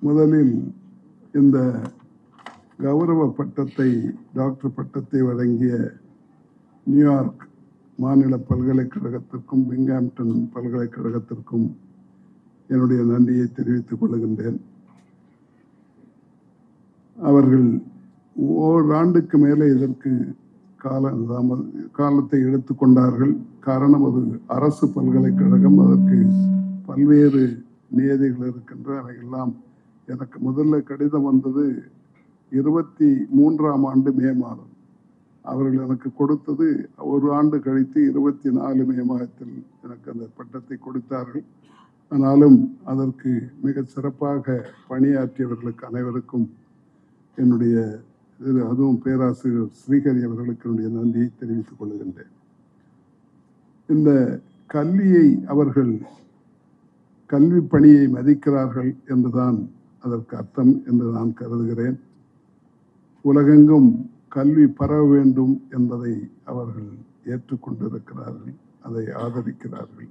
முதலில் இந்த கௌரவ பட்டத்தை டாக்டர் பட்டத்தை வழங்கிய நியூயார்க் மாநில பல்கலைக்கழகத்திற்கும் பிங்காம்டன் பல்கலைக்கழகத்திற்கும் என்னுடைய நன்றியை தெரிவித்துக் கொள்கின்றேன். அவர்கள் ஓராண்டுக்கு மேலே இதற்கு கால தாம- காலத்தை எடுத்துக்கொண்டார்கள் காரணம் அது அரசு பல்கலைக்கழகம். அதற்கு பல்வேறு நியதிகள் இருக்கின்ற அவையெல்லாம் எனக்கு முதல்ல கடிதம் வந்தது இருபத்தி மூன்றாம் ஆண்டு மே மாதம். அவர்கள் எனக்கு கொடுத்தது ஒரு ஆண்டு கழித்து இருபத்தி நாலு மே மாதத்தில் எனக்கு அந்த பட்டத்தை கொடுத்தார்கள். ஆனாலும் அதற்கு மிக சிறப்பாக பணியாற்றியவர்களுக்கு அனைவருக்கும் என்னுடைய அதுவும் பேராசிரியர் ஸ்ரீஹரி அவர்களுக்கு என்னுடைய நன்றியை தெரிவித்துக் கொள்கின்றேன். இந்த கல்வியை அவர்கள் கல்வி பணியை மதிக்கிறார்கள் என்றுதான் அதற்கு அர்த்தம் என்று நான் கருதுகிறேன். உலகெங்கும் கல்வி பரவ வேண்டும் என்பதை அவர்கள் ஏற்றுக்கொண்டிருக்கிறார்கள் அதை ஆதரிக்கிறார்கள்.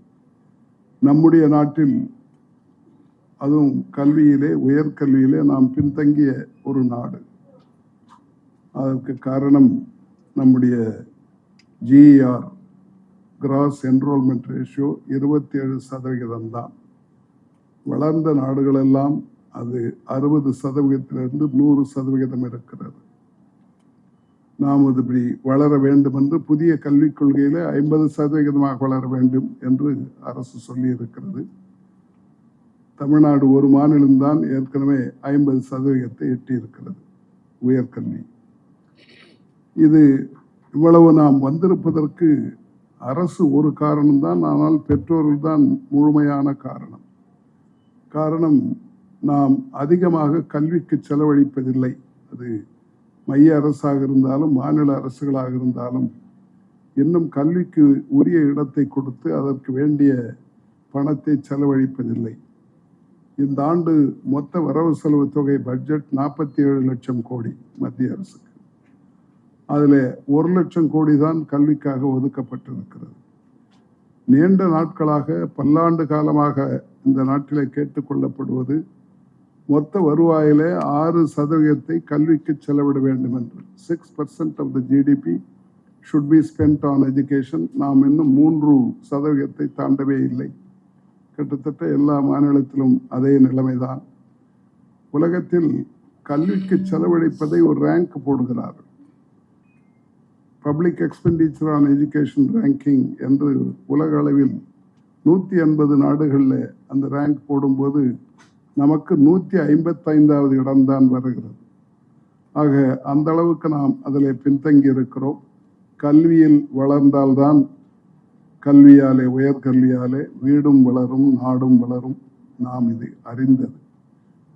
நம்முடைய நாட்டில் அதுவும் கல்வியிலே உயர்கல்வியிலே நாம் பின்தங்கிய ஒரு நாடு. அதற்கு காரணம் நம்முடைய ஜிஆர் கிராஸ் என்ரோல்மெண்ட் ரேஷியோ இருபத்தி ஏழு சதவிகிதம் தான் வளர்ந்த நாடுகளெல்லாம் அது அறுபது சதவிகிதத்திலிருந்து நூறு சதவிகிதம் இருக்கிறது. நாம் அது இப்படி வளர வேண்டும் என்று புதிய கல்விக் கொள்கையில் ஐம்பது சதவிகிதமாக வளர வேண்டும் என்று அரசு சொல்லியிருக்கிறது. தமிழ்நாடு ஒரு மாநிலம்தான் ஏற்கனவே ஐம்பது சதவிகிதத்தை எட்டியிருக்கிறது உயர்கல்வி. இது இவ்வளவு நாம் வந்திருப்பதற்கு அரசு ஒரு காரணம்தான் ஆனால் பெற்றோர்கள் தான் முழுமையான காரணம். காரணம் நாம் அதிகமாக கல்விக்கு செலவழிப்பதில்லை. அது மைய அரசாக இருந்தாலும் மாநில அரசுகளாக இருந்தாலும் இன்னும் கல்விக்கு உரிய இடத்தை கொடுத்து அதற்கு வேண்டிய பணத்தை செலவழிப்பதில்லை. இந்த ஆண்டு மொத்த வரவு செலவு தொகை பட்ஜெட் நாற்பத்தி ஏழு லட்சம் கோடி மத்திய அரசுக்கு. அதில் ஒரு லட்சம் கோடி தான் கல்விக்காக ஒதுக்கப்பட்டிருக்கிறது. நீண்ட நாட்களாக பல்லாண்டு காலமாக இந்த நாட்டிலே கேட்டுக்கொள்ளப்படுவது மொத்த வருவாயில ஆறு சதவீதத்தை கல்விக்கு செலவிட வேண்டும் என்று six percent of the GDP should be spent on education நாம் இன்னும் மூன்று சதவீதத்தை தாண்டவே இல்லை. கிட்டத்தட்ட எல்லா மாநிலத்திலும் அதே நிலைமைதான். உலகத்தில் கல்விக்கு செலவழிப்பதை ஒரு ரேங்க் போடுகிறார்கள் public expenditure on education ranking என்று உலக அளவில் நூற்றி எண்பது நாடுகளில் அந்த ரேங்க் போடும்போது நமக்கு நூற்றி ஐம்பத்தைந்தாவது இடம்தான் வருகிறது. ஆக அந்த அளவுக்கு நாம் அதில் பின்தங்கி இருக்கிறோம். கல்வியில் வளர்ந்தால்தான் கல்வியாலே உயர்கல்வியாலே வீடும் வளரும் நாடும் வளரும். நாம் இதை அறிந்தது.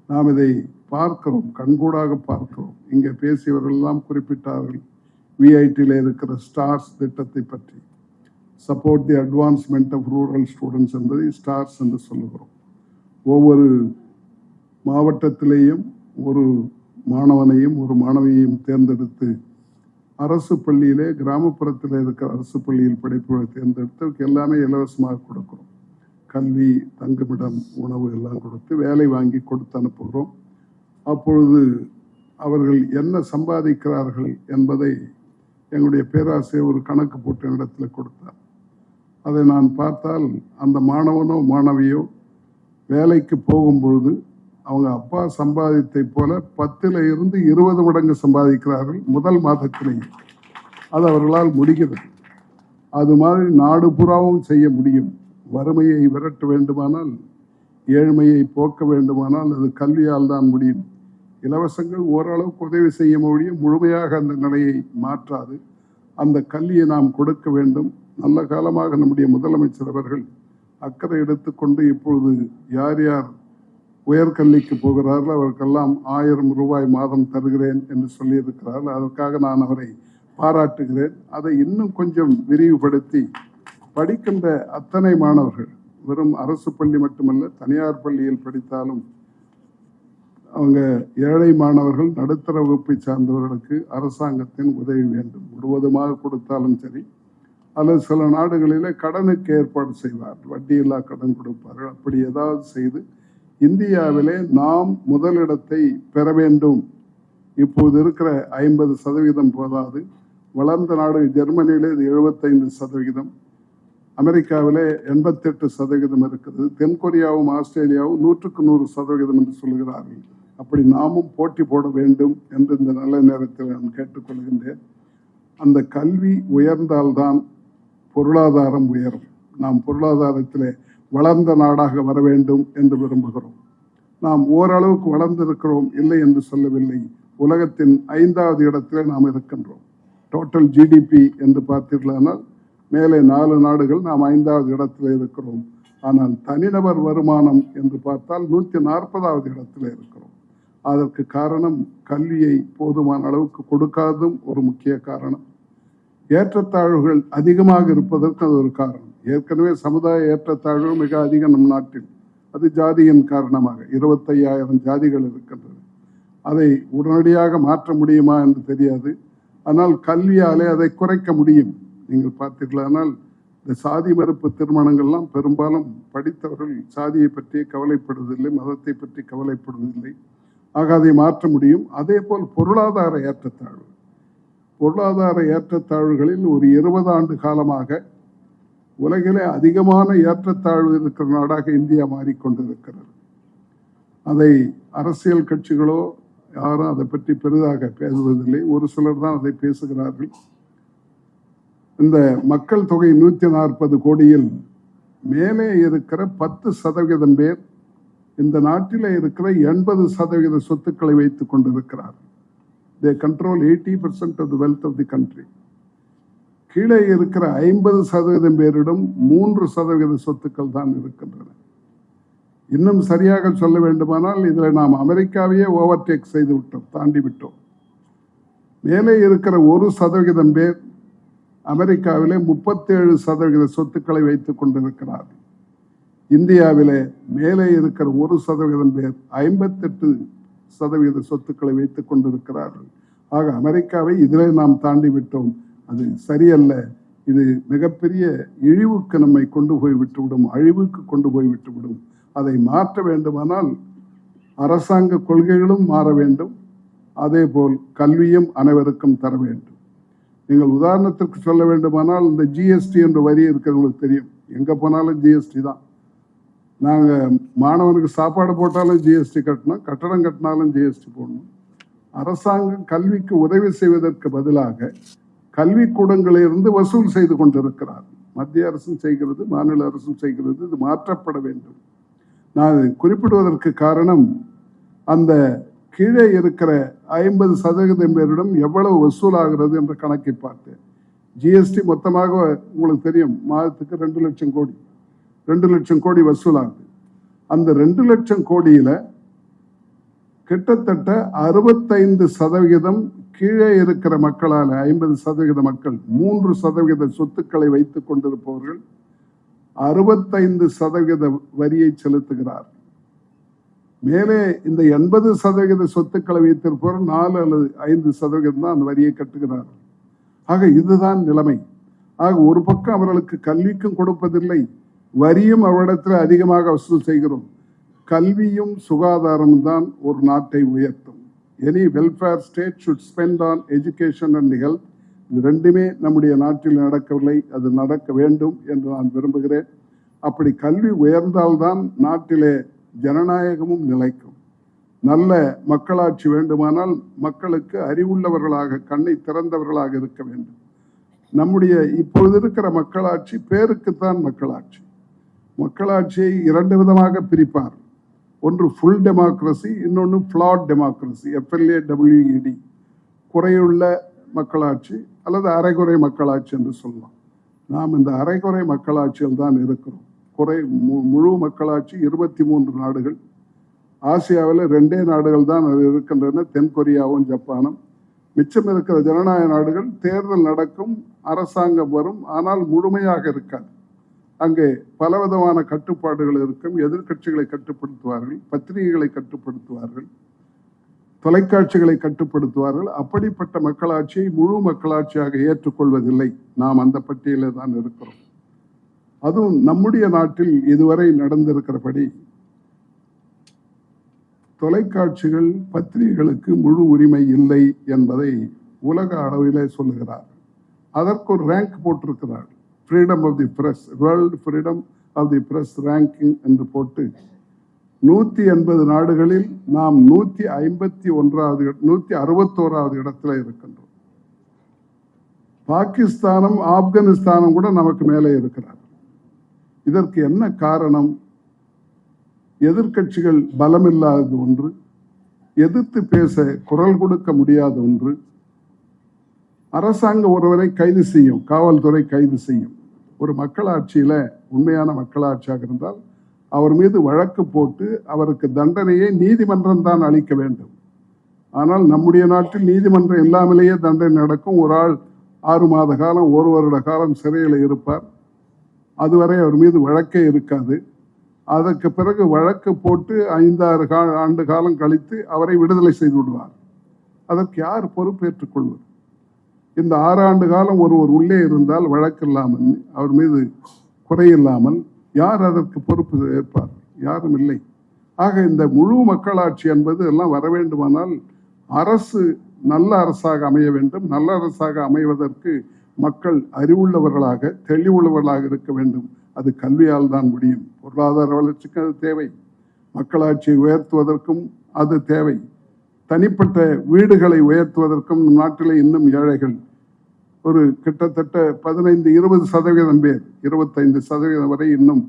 நாம் இதை பார்க்கிறோம் கண்கூடாக பார்க்கிறோம். இங்கே பேசியவர்கள் எல்லாம் குறிப்பிட்டார்கள் விஐடியில் இருக்கிற ஸ்டார்ஸ் திட்டத்தை பற்றி. Support the advancement of rural students என்பதை ஸ்டார்ஸ் என்று சொல்லுகிறோம். ஒவ்வொரு மாவட்டத்திலேயும் ஒரு மாணவனையும் ஒரு மாணவியையும் தேர்ந்தெடுத்து அரசு பள்ளியிலே கிராமப்புறத்தில் இருக்கிற அரசு பள்ளியில் படிப்புகளை தேர்ந்தெடுத்து எல்லாமே இலவசமாக கொடுக்குறோம். கல்வி தங்குமிடம் உணவு எல்லாம் கொடுத்து வேலை வாங்கி கொடுத்து அனுப்புகிறோம். அப்பொழுது அவர்கள் என்ன சம்பாதிக்கிறார்கள் என்பதை எங்களுடைய பேராசிரியர் ஒரு கணக்கு போட்டு என்னிடத்தில் கொடுத்தார். அதை நான் பார்த்தால் அந்த மாணவனோ மாணவியோ வேலைக்கு போகும்பொழுது அவங்க அப்பா சம்பாதித்தை போல பத்துல இருந்து இருபது மடங்கு சம்பாதிக்கிறார்கள் முதல் மாதத்திலேயே. அது அவர்களால் முடிகிறது. அது மாதிரி நாடு புறாவும் செய்ய முடியும். வறுமையை விரட்ட வேண்டுமானால் ஏழ்மையை போக்க வேண்டுமானால் அது கல்வியால் தான் முடியும். இலவசங்கள் ஓரளவுக்கு உதவி செய்ய முடியும் முழுமையாக அந்த நிலையை மாற்றாது. அந்த கல்வியை நாம் கொடுக்க வேண்டும். நல்ல காலமாக நம்முடைய முதலமைச்சர் அவர்கள் அக்கறை எடுத்துக்கொண்டு இப்பொழுது யார் யார் உயர்கல்விக்கு போகிறார்கள். அவருக்கெல்லாம் ஆயிரம் ரூபாய் மாதம் தருகிறேன் என்று சொல்லியிருக்கிறார்கள். அதற்காக நான் அவரை பாராட்டுகிறேன். அதை இன்னும் கொஞ்சம் விரிவுபடுத்தி படிக்கின்ற அத்தனை மாணவர்கள் வெறும் அரசு பள்ளி மட்டுமல்ல தனியார் பள்ளியில் படித்தாலும் அவங்க ஏழை மாணவர்கள் நடுத்தர வகுப்பை சார்ந்தவர்களுக்கு அரசாங்கத்தின் உதவி வேண்டும். முழுவதுமாக கொடுத்தாலும் சரி அல்லது சில நாடுகளில் கடனுக்கு ஏற்பாடு செய்வார் வட்டியில்லா கடன் கொடுப்பார்கள். அப்படி ஏதாவது செய்து இந்தியாவிலே நாம் முதலிடத்தை பெற வேண்டும். இப்போது இருக்கிற ஐம்பது சதவீதம் போதாது. வளர்ந்த நாடு ஜெர்மனியிலே இது எழுபத்தைந்து சதவிகிதம் அமெரிக்காவிலே எண்பத்தெட்டு சதவீதம் இருக்குது தென்கொரியாவும் ஆஸ்திரேலியாவும் நூற்றுக்கு நூறு சதவிகிதம் என்று சொல்கிறார்கள். அப்படி நாமும் போட்டி போட வேண்டும் என்று இந்த நல்ல நேரத்தில் நான் கேட்டுக்கொள்கின்றேன். அந்த கல்வி உயர்ந்தால்தான் பொருளாதாரம் உயரும். நாம் பொருளாதாரத்திலே வளர்ந்த நாடாக வர வேண்டும் என்று விரும்புகிறோம். நாம் ஓரளவுக்கு வளர்ந்திருக்கிறோம் இல்லை என்று சொல்லவில்லை. உலகத்தின் ஐந்தாவது இடத்திலே நாம் இருக்கின்றோம். டோட்டல் ஜிடிபி என்று பார்த்தீர்களானால் மேலே நாலு நாடுகள் நாம் ஐந்தாவது இடத்தில் இருக்கிறோம். ஆனால் தனிநபர் வருமானம் என்று பார்த்தால் நூற்றி நாற்பதாவது இடத்தில் இருக்கிறோம். அதற்கு காரணம் கல்வியை போதுமான அளவுக்கு கொடுக்காததும் ஒரு முக்கிய காரணம். ஏற்றத்தாழ்வுகள் அதிகமாக இருப்பதற்கு அது ஒரு காரணம். ஏற்கனவே சமுதாய ஏற்றத்தாழ்வு மிக அதிகம் நம் நாட்டில். அது ஜாதியின் காரணமாக. இருபத்தையாயிரம் ஜாதிகள் இருக்கின்றது அதை உடனடியாக மாற்ற முடியுமா என்று தெரியாது. ஆனால் கல்வியாலே அதை குறைக்க முடியும். நீங்கள் பார்த்தீர்களானால் இந்த சாதி மறுப்பு திருமணங்கள்லாம் பெரும்பாலும் படித்தவர்கள் சாதியை பற்றி கவலைப்படுவதில்லை மதத்தை பற்றி கவலைப்படுவதில்லை. ஆக அதை மாற்ற முடியும். அதே போல் பொருளாதார ஏற்றத்தாழ்வு. பொருளாதார ஏற்றத்தாழ்வுகளில் ஒரு இருபது ஆண்டு காலமாக உலகிலே அதிகமான ஏற்றத்தாழ்வு இருக்கிற நாடாக இந்தியா மாறிக்கொண்டிருக்கிறது. அதை அரசியல் கட்சிகளோ யாரும் அதை பற்றி பெரிதாக பேசுவதில்லை. ஒரு சிலர் தான் அதை பேசுகிறார்கள். இந்த மக்கள் தொகை நூற்றி நாற்பது கோடியில் மேலே இருக்கிற பத்து சதவீதம் பேர் இந்த நாட்டில் இருக்கிற எண்பது சதவீத சொத்துக்களை வைத்துக் கொண்டிருக்கிறார் they control eighty percent of the wealth of the country கீழே இருக்கிற ஐம்பது சதவீதம் பேரிடம் மூன்று சதவீத சொத்துக்கள் தான் இருக்கின்றன. இன்னும் சரியாக சொல்ல வேண்டுமானால் இதில் நாம் அமெரிக்காவையே ஓவர்டேக் செய்து விட்டோம் தாண்டி விட்டோம். மேலே இருக்கிற ஒரு சதவிகிதம் பேர் அமெரிக்காவிலே முப்பத்தேழு சதவிகித சொத்துக்களை வைத்துக் கொண்டிருக்கிறார். இந்தியாவிலே மேலே இருக்கிற ஒரு சதவிகிதம் பேர் ஐம்பத்தெட்டு சதவிகித சொத்துக்களை வைத்துக் கொண்டிருக்கிறார்கள். ஆக அமெரிக்காவை இதிலே நாம் தாண்டி விட்டோம். அது சரியல்ல. இது மிகப்பெரிய இழிவுக்கு நம்மை கொண்டு போய் விட்டுவிடும் அழிவுக்கு கொண்டு போய் விட்டுவிடும். அதை மாற்ற வேண்டுமானால் அரசாங்க கொள்கைகளும் மாற வேண்டும். அதே போல் கல்வியும் அனைவருக்கும் தர வேண்டும். நீங்கள் உதாரணத்திற்கு சொல்ல வேண்டுமானால் இந்த ஜிஎஸ்டி என்ற வரி இருக்கிறவங்களுக்கு தெரியும். எங்க போனாலும் ஜிஎஸ்டி தான். நாங்க மாணவனுக்கு சாப்பாடு போட்டாலும் ஜிஎஸ்டி கட்டணும் கட்டடம் கட்டினாலும் ஜிஎஸ்டி போடணும். அரசாங்கம் கல்விக்கு உதவி செய்வதற்கு பதிலாக கல்விக்கூடங்களிலிருந்து வசூல் செய்து கொண்டிருக்கிறார். மத்திய அரசும் செய்கிறது மாநில அரசும் செய்கிறது இது மாற்றப்பட வேண்டும். நான் குறிப்பிடுவதற்கு காரணம் அந்த கீழே இருக்கிற ஐம்பது சதவீதம் பேரிடம் எவ்வளவு வசூலாகிறது என்ற கணக்கை பார்த்தேன். ஜிஎஸ்டி மொத்தமாக உங்களுக்கு தெரியும் மாதத்துக்கு ரெண்டு லட்சம் கோடி ரெண்டு லட்சம் கோடி வசூலாகுது. அந்த ரெண்டு லட்சம் கோடியில் கிட்டத்தட்ட அறுபத்தைந்து சதவிகிதம் கீழே இருக்கிற மக்களால் ஐம்பது சதவிகித மக்கள் மூன்று சதவிகித சொத்துக்களை வைத்துக் கொண்டிருப்பவர்கள் அறுபத்தைந்து சதவிகித வரியை செலுத்துகிறார். மேலே இந்த எண்பது சதவிகித சொத்துக்களை வைத்திருப்பவர் நாலு அல்லது ஐந்து சதவிகிதம் தான் அந்த வரியை கட்டுகிறார். ஆக இதுதான் நிலைமை. ஆக ஒரு பக்கம் அவர்களுக்கு கல்விக்கும் கொடுப்பதில்லை வரியும் அவரிடத்தில் அதிகமாக வசூல் செய்கிறோம். கல்வியும் சுகாதாரமும் தான் ஒரு நாட்டை உயர்த்தும். Any welfare state should spend on education and health இது ரெண்டுமே நம்முடைய நாட்டில் நடக்கவில்லை. அது நடக்க வேண்டும் என்று நான் விரும்புகிறேன். அப்படி கல்வி உயர்ந்தால்தான் நாட்டிலே ஜனநாயகமும் நிலைக்கும். நல்ல மக்களாட்சி வேண்டுமானால் மக்களுக்கு அறிவுள்ளவர்களாக கண்ணை திறந்தவர்களாக இருக்க வேண்டும். நம்முடைய இப்பொழுது இருக்கிற மக்களாட்சி பேருக்குத்தான் மக்களாட்சி. மக்களாட்சியை இரண்டு விதமாக பிரிப்பார் ஒன்று ஃபுல் டெமோக்ரஸி இன்னொன்று flawed democracy F L A W E D குறையுள்ள மக்களாட்சி அல்லது அரைகுறை மக்களாட்சி என்று சொல்லலாம். நாம் இந்த அரைகுறை மக்களாட்சியில் தான் இருக்கிறோம். குறை மு- முழு மக்களாட்சி இருபத்தி மூன்று நாடுகள். ஆசியாவில் ரெண்டே நாடுகள் தான் அது இருக்கின்றன. தென்கொரியாவும் ஜப்பானும். மிச்சம் இருக்கிற ஜனநாயக நாடுகள் தேர்தல் நடக்கும் அரசாங்கம் வரும் ஆனால் முழுமையாக இருக்காது. அங்கே பலவிதமான கட்டுப்பாடுகள் இருக்கும். எதிர்க்கட்சிகளை கட்டுப்படுத்துவார்கள் பத்திரிகைகளை கட்டுப்படுத்துவார்கள் தொலைக்காட்சிகளை கட்டுப்படுத்துவார்கள். அப்படிப்பட்ட மக்களாட்சியை முழு மக்களாட்சியாக ஏற்றுக்கொள்வதில்லை. நாம் அந்த பட்டியலில் தான் இருக்கிறோம். அதுவும் நம்முடைய நாட்டில் இதுவரை நடந்திருக்கிறபடி தொலைக்காட்சிகள் பத்திரிகைகளுக்கு முழு உரிமை இல்லை என்பதை உலக அளவிலே சொல்லுகிறார் அதற்கு ஒரு ரேங்க் போட்டிருக்கிறார் freedom of the press world freedom of the press ranking என்று போட்டு நூற்றி எண்பது நாடுகளில் நாம் நூற்றி ஐம்பத்தி ஒன்றாவது நூற்றி அறுபத்தோராவது இடத்துல இருக்கின்றோம். பாகிஸ்தானும் ஆப்கானிஸ்தானும் கூட நமக்கு மேலே இருக்கிறார் இதற்கு என்ன காரணம்? எதிர்க்கட்சிகள் பலமில்லாதது ஒன்று எதிர்த்து பேச குரல் கொடுக்க முடியாத ஒன்று அரசாங்கம் ஒருவரை கைது செய்யும் காவல்துறை கைது செய்யும். ஒரு மக்களாட்சியில் உண்மையான மக்களாட்சியாக இருந்தால் அவர் மீது வழக்கு போட்டு அவருக்கு தண்டனையை நீதிமன்றம் தான் அளிக்க வேண்டும். ஆனால் நம்முடைய நாட்டில் நீதிமன்றம் இல்லாமலேயே தண்டனை நடக்கும். ஒரு ஆள் ஆறு மாத காலம் ஒரு வருட காலம் சிறையில் இருப்பார். அதுவரை அவர் மீது வழக்கே இருக்காது. அதற்கு பிறகு வழக்கு போட்டு ஐந்தாறு கா ஆண்டு காலம் கழித்து அவரை விடுதலை செய்து விடுவார். அதற்கு யார் பொறுப்பேற்றுக் கொள்வது? இந்த ஆறு ஆண்டு காலம் ஒருவர் உள்ளே இருந்தால் வழக்கில்லாமல் அவர் மீது குறையில்லாமல் யார் அதற்கு பொறுப்பு ஏற்பார்? யாரும் இல்லை. ஆக இந்த முழு மக்களாட்சி என்பது எல்லாம் வர வேண்டுமானால் அரசு நல்ல அரசாக அமைய வேண்டும். நல்ல அரசாக அமைவதற்கு மக்கள் அறிவுள்ளவர்களாக தெளிவுள்ளவர்களாக இருக்க வேண்டும். அது கல்வியால் தான் முடியும். பொருளாதார வளர்ச்சிக்கு அது தேவை. மக்களாட்சியை உயர்த்துவதற்கும் அது தேவை. தனிப்பட்ட வீடுகளை உயர்த்துவதற்கும் நம் நாட்டிலே இன்னும் ஏழைகள். ஒரு கிட்டத்தட்ட பதினைந்து இருபது சதவீதம் பேர் இருபத்தைந்து சதவீதம் வரை இன்னும்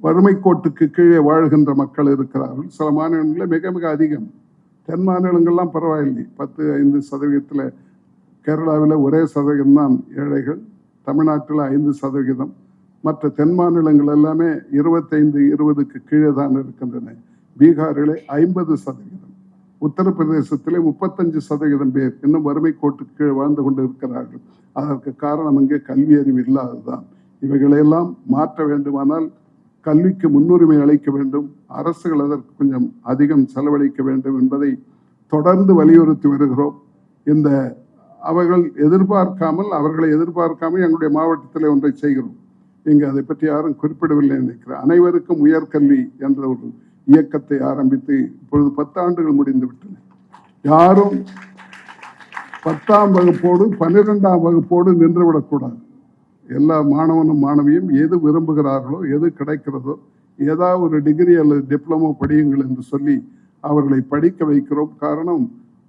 வறுமை கோட்டுக்கு கீழே வாழ்கின்ற மக்கள் இருக்கிறார்கள். சில மாநிலங்களில் மிக மிக அதிகம். தென் மாநிலங்கள்லாம் பரவாயில்லை. பத்து ஐந்து சதவீதத்தில் கேரளாவில் ஒரே சதவீதம் தான் ஏழைகள். தமிழ்நாட்டில் ஐந்து சதவீதம். மற்ற தென் மாநிலங்கள் எல்லாமே இருபத்தைந்து இருபதுக்கு கீழே தான் இருக்கின்றன. பீகாரிலே ஐம்பது சதவீதம். உத்தரப்பிரதேசத்திலே முப்பத்தஞ்சு சதவீதம் பேர் இன்னும் வறுமை கோட்டுக்கு கீழ் வாழ்ந்து கொண்டு இருக்கிறார்கள் அதற்கு காரணம் இங்கே கல்வி அறிவு இல்லாததுதான். இவைகளையெல்லாம் மாற்ற வேண்டுமானால் கல்விக்கு முன்னுரிமை அளிக்க வேண்டும். அரசுகள் அதற்கு கொஞ்சம் அதிகம் செலவழிக்க வேண்டும் என்பதை தொடர்ந்து வலியுறுத்தி வருகிறோம். இந்த அவர்கள் எதிர்பார்க்காமல் அவர்களை எதிர்பார்க்காமல் எங்களுடைய மாவட்டத்தில் ஒன்றை செய்கிறோம். இங்கு அதை பற்றி யாரும் குறிப்பிடவில்லை நினைக்கிறேன். அனைவருக்கும் உயர்கல்வி என்ற ஒரு இயக்கத்தை ஆரம்பித்து இப்பொழுது பத்தாண்டுகள் முடிந்து விட்டன யாரும் பத்தாம் வகுப்போடு பன்னிரெண்டாம் வகுப்போடு நின்றுவிடக்கூடாது. எல்லா மாணவனும் மாணவியும் எது விரும்புகிறார்களோ எது கிடைக்கிறதோ ஏதாவது ஒரு டிகிரி அல்லது டிப்ளமோ படியுங்கள் என்று சொல்லி அவர்களை படிக்க வைக்கிறோம். காரணம்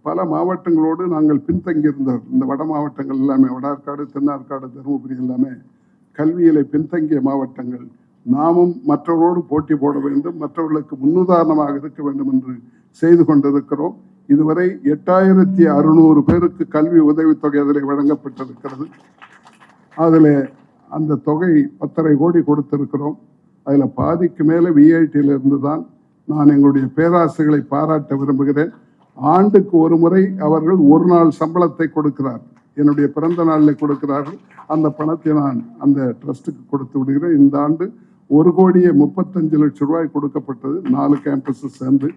பல மாவட்டங்களோடு நாங்கள் பின்தங்கியிருந்தோம் இந்த வட மாவட்டங்கள் எல்லாமே வடார்காடு தென்னார்காடு தருமபுரி எல்லாமே கல்வியிலே பின்தங்கிய மாவட்டங்கள். நாமும் மற்றவர்களோடு போட்டி போட வேண்டும் மற்றவர்களுக்கு முன்னுதாரணமாக இருக்க வேண்டும் என்று செய்து கொண்டிருக்கிறோம். இதுவரை எட்டாயிரத்தி அறுநூறு பேருக்கு கல்வி உதவித்தொகை அதில் வழங்கப்பட்டிருக்கிறது. அதில் அந்த தொகை பத்தரை கோடி கொடுத்திருக்கிறோம். அதில் பாதிக்கு மேலே விஐடியிலிருந்து தான் நான் எங்களுடைய பேராசிரியர்களை பாராட்ட விரும்புகிறேன். ஆண்டுக்கு ஒரு முறை அவர்கள் ஒரு நாள் சம்பளத்தை கொடுக்கிறார். என்னுடைய பிறந்த நாளில் கொடுக்கிறார்கள். அந்த பணத்தை நான் அந்த ட்ரஸ்ட்டுக்கு கொடுத்து விடுகிறேன். இந்த ஆண்டு ஒரு கோடியே முப்பத்தஞ்சு லட்சம் ரூபாய் கொடுக்கப்பட்டது. நாலு கேம்பஸ் சேர்ந்து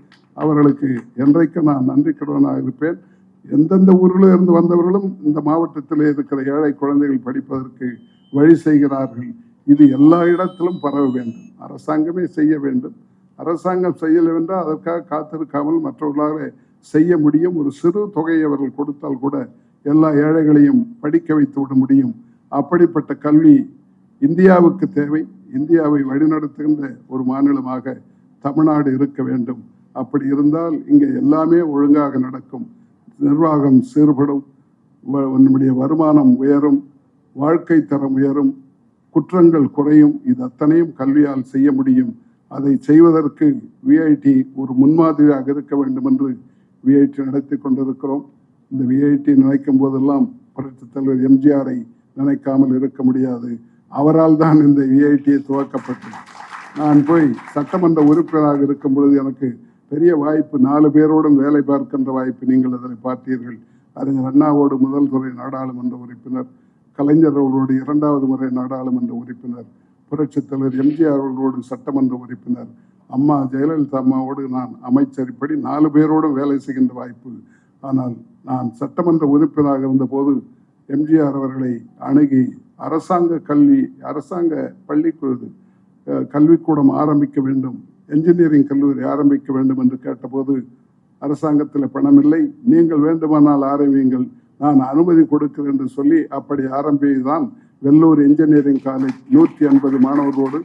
அவர்களுக்கு என்றைக்கு நான் நன்றி கடனாக இருப்பேன். எந்தெந்த ஊரில் இருந்து வந்தவர்களும் இந்த மாவட்டத்தில் இருக்கிற ஏழை குழந்தைகள் படிப்பதற்கு வழி செய்கிறார்கள். இது எல்லா இடத்திலும் பரவ வேண்டும். அரசாங்கமே செய்ய வேண்டும். அரசாங்கம் செய்யல என்றால் அதற்காக காத்திருக்காமல் மற்றவர்களாக செய்ய முடியும். ஒரு சிறு தொகையை அவர்கள் கொடுத்தால் கூட எல்லா ஏழைகளையும் படிக்க வைத்து விட முடியும். அப்படிப்பட்ட கல்வி இந்தியாவுக்கு தேவை இந்தியாவை வழிநடத்துகின்ற ஒரு மாநிலமாக தமிழ்நாடு இருக்க வேண்டும். அப்படி இருந்தால் இங்கே எல்லாமே ஒழுங்காக நடக்கும். நிர்வாகம் சீர்படும் வ- நம்முடைய வருமானம் உயரும் வாழ்க்கை தரம் உயரும் குற்றங்கள் குறையும். இது அத்தனையும் கல்வியால் செய்ய முடியும். அதை செய்வதற்கு விஐடி ஒரு முன்மாதிரியாக இருக்க வேண்டும் என்று விஐடி நடத்தி கொண்டிருக்கிறோம். இந்த விஐடி நினைக்கும் போதெல்லாம் புரட்சித் தலைவர் எம்ஜிஆரை நினைக்காமல் இருக்க முடியாது. அவரால் தான் இந்த விஐடி துவக்கப்பட்டது. நான் போய் சட்டமன்ற உறுப்பினராக இருக்கும் பொழுது எனக்கு பெரிய வாய்ப்பு நாலு பேரோடும் வேலை பார்க்கின்ற வாய்ப்பு நீங்கள் அதனை பார்த்தீர்கள். அறிஞர் அண்ணாவோடு முதல் துறை நாடாளுமன்ற உறுப்பினர் கலைஞர் அவர்களோடு இரண்டாவது முறை நாடாளுமன்ற உறுப்பினர் புரட்சித் தலைவர் எம்ஜிஆர் அவர்களோடு சட்டமன்ற உறுப்பினர் அம்மா ஜெயலலிதா அம்மாவோடு நான் அமைச்சர் இப்படி நாலு பேரோடும் வேலை செய்கின்ற வாய்ப்பு. ஆனால் நான் சட்டமன்ற உறுப்பினராக இருந்தபோது எம்ஜிஆர் அவர்களை அணுகி அரசாங்க கல்வி அரசாங்க பள்ளிக்கூட கல்விக்கூடம் ஆரம்பிக்க வேண்டும் என்ஜினியரிங் கல்லூரி ஆரம்பிக்க வேண்டும் என்று கேட்டபோது அரசாங்கத்தில் பணம் இல்லை நீங்கள் வேண்டுமானால் ஆரம்பியுங்கள் நான் அனுமதி கொடுக்கிறேன் என்று சொல்லி அப்படி ஆரம்பித்தான் வெள்ளூர் இன்ஜினியரிங் காலேஜ் நூற்றி ஐம்பது மாணவர்களோடு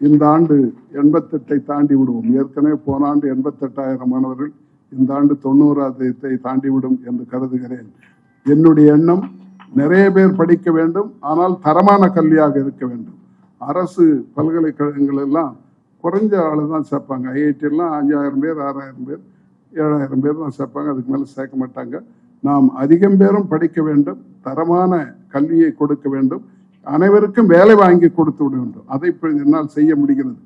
இந்த ஆண்டு எண்பத்தெட்டை தாண்டி விடுவோம். ஏற்கனவே போன ஆண்டு எண்பத்தெட்டாயிரம் மாணவர்கள் இந்த ஆண்டு தொண்ணூறாயிரத்தை தாண்டி விடும் என்று கருதுகிறேன். என்னுடைய எண்ணம் நிறைய பேர் படிக்க வேண்டும் ஆனால் தரமான கல்வியாக இருக்க வேண்டும். அரசு பல்கலைக்கழகங்கள் எல்லாம் குறைஞ்ச ஆளு தான் சேர்ப்பாங்க. ஐஐடி எல்லாம் அஞ்சாயிரம் பேர் ஆறாயிரம் பேர் ஏழாயிரம் பேர் தான் சேர்ப்பாங்க. அதுக்கு மேலே சேர்க்க மாட்டாங்க. நாம் அதிகம் பேரும் படிக்க வேண்டும் தரமான கல்வியை கொடுக்க வேண்டும் அனைவருக்கும் வேலை வாங்கி கொடுத்து விட வேண்டும். அதை இப்ப என்னால் செய்ய முடிகிறது.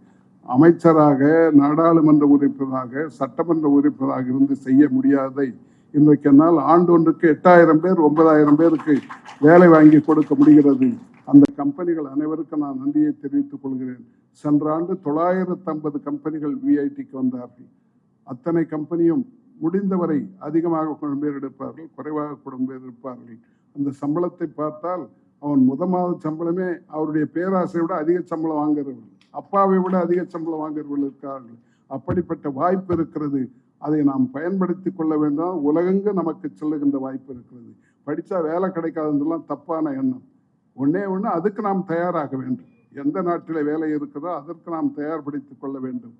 அமைச்சராக நாடாளுமன்ற உறுப்பினராக சட்டமன்ற உறுப்பினராக இருந்து செய்ய முடியாதை இன்றைக்கு நாள் ஆண்டொன்றுக்கு எட்டாயிரம் பேர் ஒன்பதாயிரம் பேருக்கு வேலை வாங்கி கொடுக்க முடிகிறது. அந்த கம்பெனிகள் அனைவருக்கும் நான் நன்றியை தெரிவித்துக் கொள்கிறேன். சென்ற ஆண்டு தொள்ளாயிரத்து ஐம்பது கம்பெனிகள் விஐடிக்கு வந்தார்கள். அத்தனை கம்பெனியும் முடிந்தவரை அதிகமாக கொஞ்சம் பேர் எடுப்பார்கள் குறைவாக கொஞ்சம் பேர் இருப்பார்கள் அந்த சம்பளத்தை பார்த்தால் அவன் முத மாத சம்பளமே அவருடைய பேராசையை விட அதிக சம்பளம் வாங்குறவர்கள் அப்பாவை விட அதிக சம்பளம் வாங்குறவர்கள் இருக்கிறார்கள் அப்படிப்பட்ட வாய்ப்பு இருக்கிறது. அதை நாம் பயன்படுத்தி கொள்ள வேண்டும். உலகெங்கு நமக்கு செல்லுகின்ற வாய்ப்பு இருக்கிறது. படித்தா வேலை கிடைக்காதுன்றலாம் தப்பான எண்ணம். ஒன்றே ஒன்று அதுக்கு நாம் தயாராக வேண்டும். எந்த நாட்டில் வேலை இருக்கிறதோ அதற்கு நாம் தயார்படுத்திக் கொள்ள வேண்டும்.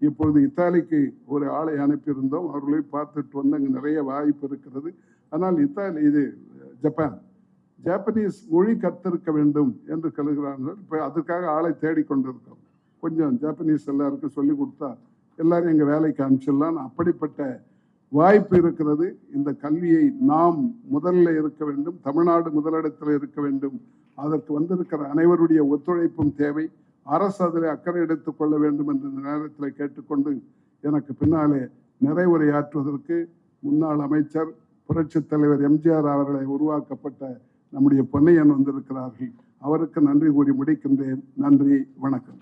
இப்பொழுது இத்தாலிக்கு ஒரு ஆளை அனுப்பியிருந்தோம். அவர்களை பார்த்துட்டு வந்து அங்கே நிறைய வாய்ப்பு இருக்கிறது. ஆனால் இத்தாலி இது ஜப்பான். ஜாப்பனீஸ் மொழி கத்திருக்க வேண்டும் என்று கருதுகிறார்கள் இப்போ அதுக்காக ஆளை தேடிக்கொண்டிருக்கிறோம் கொஞ்சம் ஜாப்பனீஸ் எல்லாருக்கும் சொல்லி கொடுத்தா எல்லாரும் எங்கள் வேலைக்கு அனுப்பிச்சிடலாம் அப்படிப்பட்ட வாய்ப்பு இருக்கிறது. இந்த கல்வியை நாம் முதல்ல இருக்க வேண்டும். தமிழ்நாடு முதலிடத்தில் இருக்க வேண்டும். அதற்கு வந்திருக்கிற அனைவருடைய ஒத்துழைப்பும் தேவை. அரசு அதில் அக்கறை எடுத்துக் கொள்ள வேண்டும் என்று இந்த நேரத்தில் கேட்டுக்கொண்டு எனக்கு பின்னாலே நிறைவுரையாற்றுவதற்கு முன்னாள் அமைச்சர் புரட்சித் தலைவர் எம்ஜிஆர் அவர்களை உருவாக்கப்பட்ட நம்முடைய பொன்னையன் வந்திருக்கிறார்கள். அவருக்கு நன்றி கூறி முடிக்கின்றேன். நன்றி வணக்கம்.